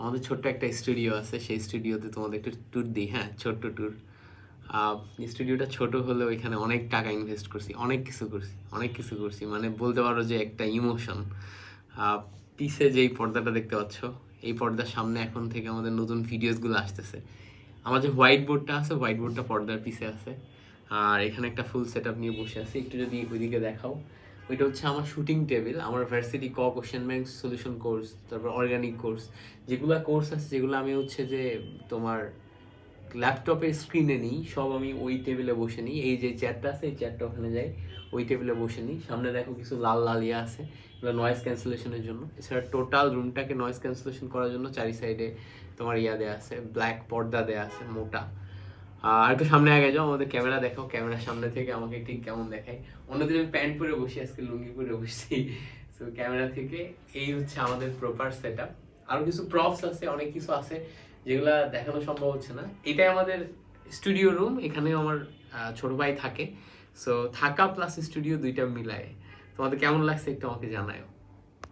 আমাদের ছোট্ট একটা স্টুডিও আছে, সেই স্টুডিওতে তোমাদের একটু ট্যুর দিই হ্যাঁ ছোট্ট ট্যুর স্টুডিওটা ছোট হলেও এখানে অনেক টাকা ইনভেস্ট করছি, অনেক কিছু করছি, অনেক কিছু করছি। মানে বলতে পারো যে একটা ইমোশন পিছে যেই পর্দাটা দেখতে পাচ্ছ, এই পর্দার সামনে এখন থেকে আমাদের নতুন ভিডিওসগুলো আসতেছে। আমার যে হোয়াইট বোর্ডটা আছে হোয়াইট বোর্ডটা পর্দার পিছে আছে। আর এখানে একটা ফুল সেট নিয়ে বসে আছি, একটু যদি ওইদিকে দেখাও। ওইটা হচ্ছে আমার শুটিং টেবিল, আমার ভার্সিটি ক কোশ্চেন ব্যাংক সলিউশন কোর্স তারপর অর্গানিক কোর্স যেগুলো কোর্স আছে, যেগুলো আমি হচ্ছে যে তোমার ল্যাপটপের স্ক্রিনে নিই, সব আমি ওই টেবিলে বসে নিই। এই যে চেয়ারটা আছে, এই চেয়ারটা ওখানে যাই, ওই টেবিলে বসে নিই। সামনে দেখো কিছু লাল লাল ইয়ে আছে, এগুলো নয়েজ ক্যান্সেলেশনের জন্য। এছাড়া টোটাল রুমটাকে নয়েজ ক্যান্সেলেশন করার জন্য চারি সাইডে তোমার ইয়া দেওয়া আছে ব্ল্যাক পর্দা দেওয়া আছে, মোটা। আর একটু সামনে আগে যাও, আমাদের ক্যামেরা দেখো, ক্যামেরার সামনে থেকে আমাকে ঠিক কেমন দেখায়। অন্যদিন আমি প্যান্ট পরে বসি, আজকে লুঙ্গি পরে বসছি তো ক্যামেরা থেকে এই হচ্ছে আমাদের প্রপার সেট আপ আরও কিছু প্রপস আছে, অনেক কিছু আছে, যেগুলা দেখানো সম্ভব হচ্ছে না। এটাই আমাদের স্টুডিও রুম এখানে আমার ছোট ভাই থাকে। সো থাকা প্লাস স্টুডিও দুইটা মিলায়। তোমাদের কেমন লাগছে একটু আমাকে জানাও